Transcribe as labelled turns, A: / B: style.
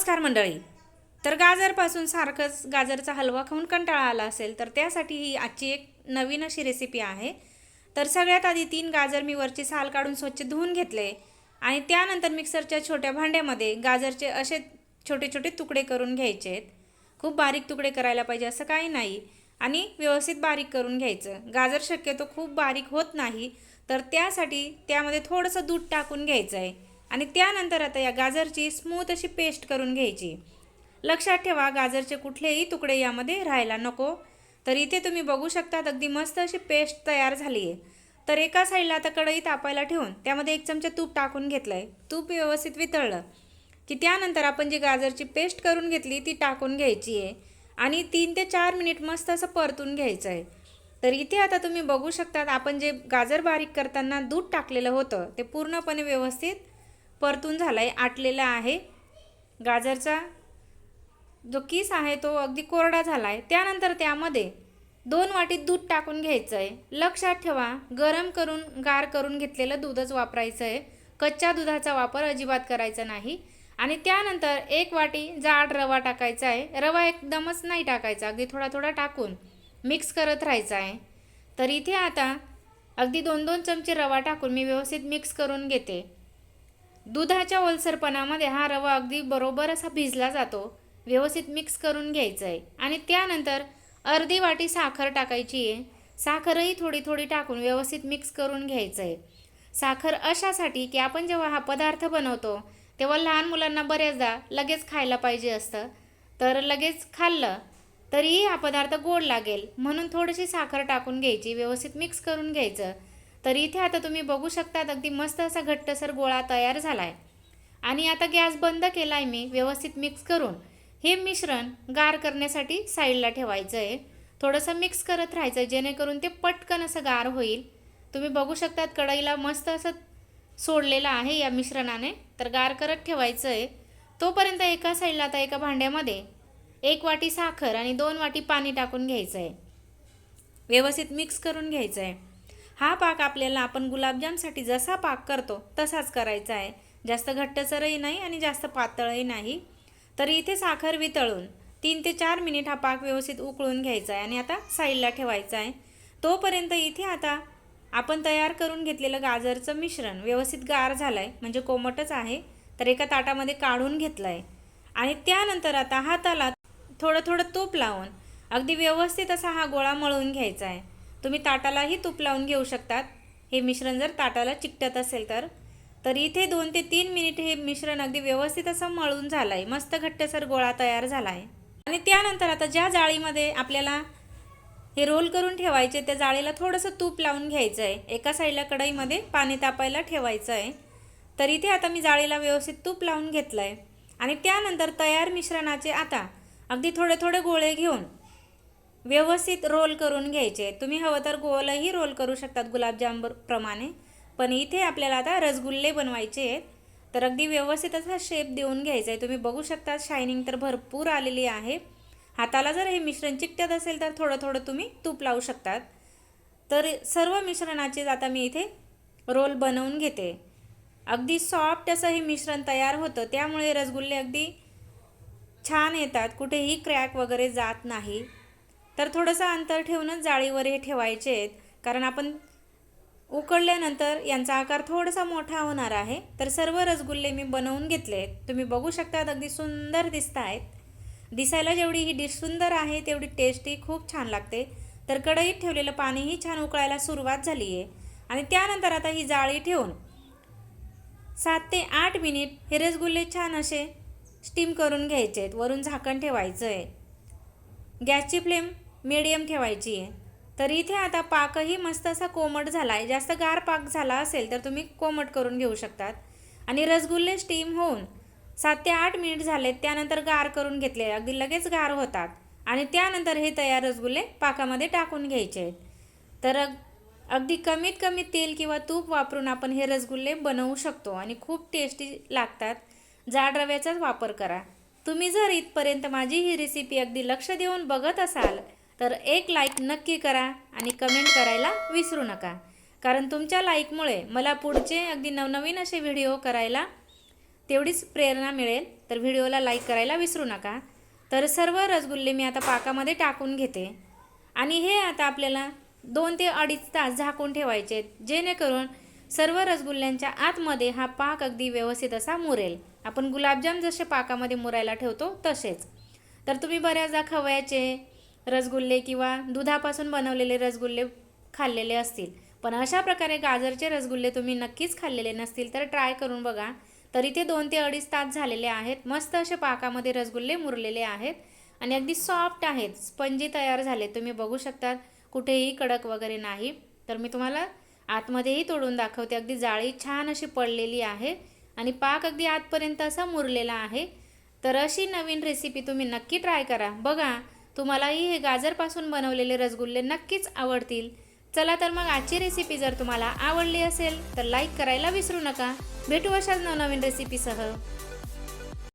A: नमस्कार मंडळी. तर गाजरपासून सारखंच गाजरचा हलवा खाऊन कंटाळा आला असेल तर त्यासाठी ही आजची एक नवीन अशी रेसिपी आहे. तर सगळ्यात आधी तीन गाजर मी वरची साल काढून स्वच्छ धुवून घेतले आणि त्यानंतर मिक्सरच्या छोट्या भांड्यामध्ये गाजरचे असे छोटे छोटे तुकडे करून घ्यायचे आहेत. खूप बारीक तुकडे करायला पाहिजे असं काही नाही आणि व्यवस्थित बारीक करून घ्यायचं. गाजर शक्यतो खूप बारीक होत नाही तर त्यासाठी त्यामध्ये थोडंसं दूध टाकून घ्यायचं आहे आणि त्यानंतर आता या गाजरची स्मूथ अशी पेस्ट करून घ्यायची. लक्षात ठेवा गाजरचे कुठलेही तुकडे यामध्ये राहायला नको. तर इथे तुम्ही बघू शकतात अगदी मस्त अशी पेस्ट तयार झाली आहे तर एका साईडला आता कढई तापायला ठेवून त्यामध्ये एक चमचा तूप टाकून घेतलं आहे तूप व्यवस्थित वितळलं की त्यानंतर आपण जी गाजरची पेस्ट करून घेतली ती टाकून घ्यायची आहे. आणि तीन ते चार मिनिट मस्त असं परतून घ्यायचं आहे. तर इथे आता तुम्ही बघू शकतात आपण जे गाजर बारीक करताना दूध टाकलेलं होतं ते पूर्णपणे व्यवस्थित परतून झालं आहे आटलेला आहे. गाजरचा जो किस आहे तो अगदी कोरडा झाला आहे त्यानंतर त्यामध्ये दोन वाटीत दूध टाकून घ्यायचं आहे लक्षात ठेवा गरम करून गार करून घेतलेलं दूधच वापरायचं आहे कच्च्या दुधाचा वापर अजिबात करायचा नाही. आणि त्यानंतर एक वाटी जाड रवा टाकायचा आहे रवा एकदमच नाही टाकायचा अगदी थोडा थोडा टाकून मिक्स करत राहायचा आहे तर इथे आता अगदी दोन दोन चमचे रवा टाकून मी व्यवस्थित मिक्स करून घेते. दुधाच्या ओलसरपणामध्ये हा रवा अगदी बरोबर असा भिजला जातो. व्यवस्थित मिक्स करून घ्यायचं आहे आणि त्यानंतर अर्धी वाटी साखर टाकायची आहे. साखरही थोडी थोडी टाकून व्यवस्थित मिक्स करून घ्यायचं आहे साखर अशासाठी की आपण जेव्हा हा पदार्थ बनवतो तेव्हा लहान मुलांना बऱ्याचदा लगेच खायला पाहिजे असतं. तर लगेच खाल्लं तरीही हा पदार्थ गोड लागेल. म्हणून थोडीशी साखर टाकून घ्यायची व्यवस्थित मिक्स करून घ्यायचं. तर इथे आता तुम्ही बघू शकतात अगदी मस्त असा घट्टसर गोळा तयार झाला आहे आणि आता गॅस बंद केला आहे मी व्यवस्थित मिक्स करून. हे मिश्रण गार करण्यासाठी साईडला ठेवायचं आहे थोडंसं मिक्स करत राहायचं जेणेकरून ते पटकन असं गार होईल. तुम्ही बघू शकतात कढईला मस्त असं सोडलेलं आहे या मिश्रणाने तर गार करत ठेवायचं आहे तोपर्यंत एका साईडला आता एका भांड्यामध्ये एक वाटी साखर आणि दोन वाटी पाणी टाकून घ्यायचं आहे व्यवस्थित मिक्स करून घ्यायचं आहे हा पाक आपल्याला आपण गुलाबजामसाठी जसा पाक करतो तसाच करायचा आहे. जास्त घट्टसरही नाही आणि जास्त पातळही नाही. तर इथे साखर वितळून तीन ते चार मिनिट हा पाक व्यवस्थित उकळून घ्यायचा आहे आणि आता साईडला ठेवायचा आहे. तोपर्यंत इथे आता आपण तयार करून घेतलेलं गाजरचं मिश्रण व्यवस्थित गार झालं आहे म्हणजे कोमटच आहे तर एका ताटामध्ये काढून घेतलं आहे आणि त्यानंतर आता हाताला थोडं थोडं तूप लावून अगदी व्यवस्थित असा हा गोळा मळून घ्यायचा आहे. तुम्ही ताटालाही तूप लावून घेऊ शकतात. हे मिश्रण जर ताटाला चिकटत असेल तर. तर इथे दोन ते तीन मिनिट हे मिश्रण अगदी व्यवस्थित असं मळून झालं आहे मस्त घट्टसर गोळा तयार झाला आहे आणि त्यानंतर आता ज्या जाळीमध्ये आपल्याला हे रोल करून ठेवायचे त्या जाळीला थोडंसं तूप लावून घ्यायचं आहे एका साईडला कढईमध्ये पाणी तापायला ठेवायचं आहे तर इथे आता मी जाळीला व्यवस्थित तूप लावून घेतलं आहे आणि त्यानंतर तयार मिश्रणाचे आता अगदी थोडे थोडे गोळे घेऊन व्यवस्थित रोल करून घ्यायचे. तुम्ही हवं तर गोलही रोल करू शकतात गुलाबजाम प्रमाणे पण इथे आपल्याला आता रसगुल्ले बनवायचे आहेत. तर अगदी व्यवस्थित असा शेप देऊन घ्यायचा आहे. तुम्ही बघू शकता शायनिंग तर भरपूर आलेली आहे. हाताला जर हे मिश्रण चिकटत असेल तर थोडं थोडं तुम्ही तूप लावू शकतात. तर सर्व मिश्रणाचे आता मी इथे रोल बनवून घेते. अगदी सॉफ्ट असं हे मिश्रण तयार होतं. त्यामुळे रसगुल्ले अगदी छान येतात. कुठेही क्रॅक वगैरे जात नाही. तर थोडंसं अंतर ठेवूनच जाळीवर हे ठेवायचे आहेत. कारण आपण उकळल्यानंतर यांचा आकार थोडासा मोठा होणार आहे. तर सर्व रसगुल्ले मी बनवून घेतले आहेत. तुम्ही बघू शकतात अगदी सुंदर दिसत आहेत. दिसायला जेवढी ही डिश सुंदर आहे तेवढी टेस्टी खूप छान लागते. तर कढईत ठेवलेलं पाणीही छान उकळायला सुरुवात झाली आहे आणि त्यानंतर आता ही जाळी ठेवून सात ते आठ मिनिट हे रसगुल्ले छान असे स्टीम करून घ्यायचे आहेत. वरून झाकण ठेवायचं आहे गॅसची फ्लेम मिडियम ठेवायची आहे. तर इथे आता पाकही मस्त असा कोमट झाला आहे जास्त गार पाक झाला असेल तर तुम्ही कोमट करून घेऊ शकतात. आणि रसगुल्ले स्टीम होऊन सात ते आठ मिनिट झालेत. त्यानंतर गार करून घेतले. अगदी लगेच गार होतात. आणि त्यानंतर हे तयार रसगुल्ले पाकामध्ये टाकून घ्यायचे आहेत. तर अगदी कमीत कमी तेल किंवा तूप वापरून आपण हे रसगुल्ले बनवू शकतो. आणि खूप टेस्टी लागतात. जाड रव्याचाच वापर करा. तुम्ही जर इथपर्यंत माझी ही रेसिपी अगदी लक्ष देऊन बघत असाल तर एक लाईक नक्की करा आणि कमेंट करायला विसरू नका. कारण तुमच्या लाईकमुळे मला पुढचे अगदी नवनवीन असे व्हिडिओ करायला तेवढीच प्रेरणा मिळेल. तर व्हिडिओला लाईक करायला विसरू नका. तर सर्व रसगुल्ले मी आता पाकामध्ये टाकून घेते. आणि हे आता आपल्याला दोन ते अडीच तास झाकून ठेवायचे जेणेकरून सर्व रसगुल्ल्यांच्या आतमध्ये हा पाक अगदी व्यवस्थित असा मुरेल. आपण गुलाबजाम जसे पाकामध्ये मुरायला ठेवतो तसेच. तर तुम्ही बऱ्याचदा खवयाचे रसगुल्ले किंवा दुधापासून बनवलेले रसगुल्ले खाल्लेले असतील. पण अशा प्रकारे गाजरचे रसगुल्ले तुम्ही नक्कीच खाल्लेले नसतील तर ट्राय करून बघा. तर इथे दोन ते अडीच तास झालेले आहेत. मस्त असे पाकामध्ये रसगुल्ले मुरलेले आहेत आणि अगदी सॉफ्ट आहेत. स्पंजी तयार झाले तुम्ही बघू शकता कुठेही कडक वगैरे नाही. तर मी तुम्हाला आतमध्येही तोडून दाखवते. अगदी जाळी छान अशी पडलेली आहे आणि पाक अगदी आतपर्यंत असा मुरलेला आहे. तर अशी नवीन रेसिपी तुम्ही नक्की ट्राय करा. बघा तुम्हालाही हे गाजरपासून बनवलेले रसगुल्ले नक्कीच आवडतील. चला तर मग आजची रेसिपी जर तुम्हाला आवडली असेल तर लाईक करायला विसरू नका. भेटू अशाच नवनवीन रेसिपीसह